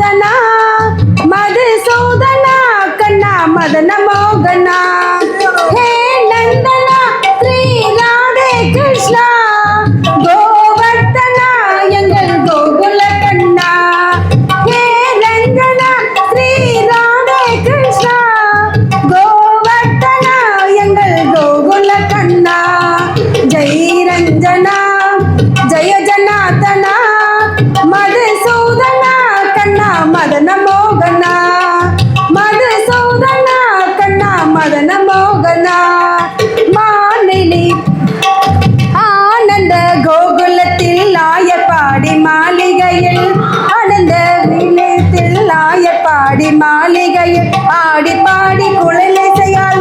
Satanás. மாநிலி ஆனந்த கோகுலத்தில் ஆயப்பாடி மாளிகையில் ஆனந்த வீணத்தில் ஆயப்பாடி மாளிகையில் ஆடி பாடி குழலிசையால்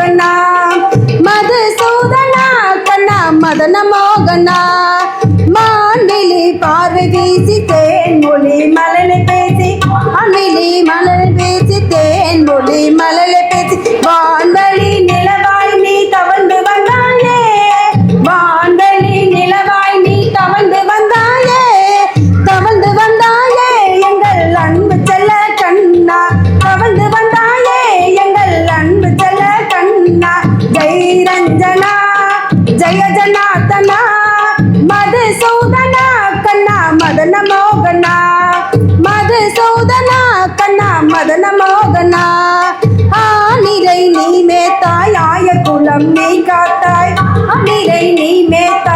மோகனா. மதுசூதனா கண்ணா மதன மோகனா. மாண்டிலி பார்வை வீசி தேன் மொழி மலனை பேசி. அன்னிலி மலனை பேசி தேன் மொழி மலனை பேசி. வான்வை சௌதனா கண்ணா மதன மோகனா. மது சௌதனா கண்ணா மதன மோகனா. ஆனிரை நீ மேத்தாய் ஆய குலம் நீ காத்தாய். அனிரை நீ மேத்தாய்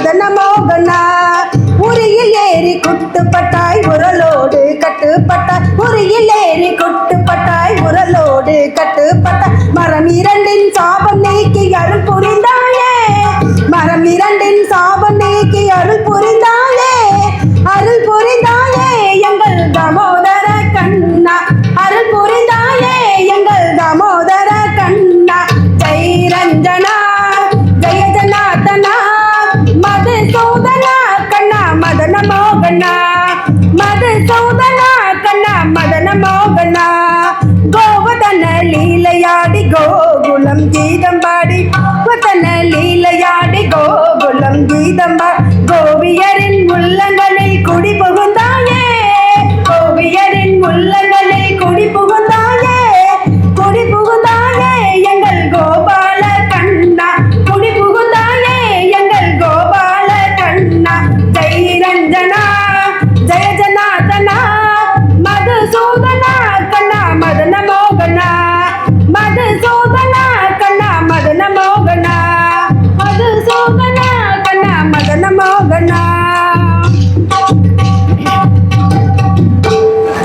மதன மோகனா உரியில் ஏறி குட்டுப்பட்டா சிதம்பா கோபியரின் உள்ளங்களில் குடி புகுந்த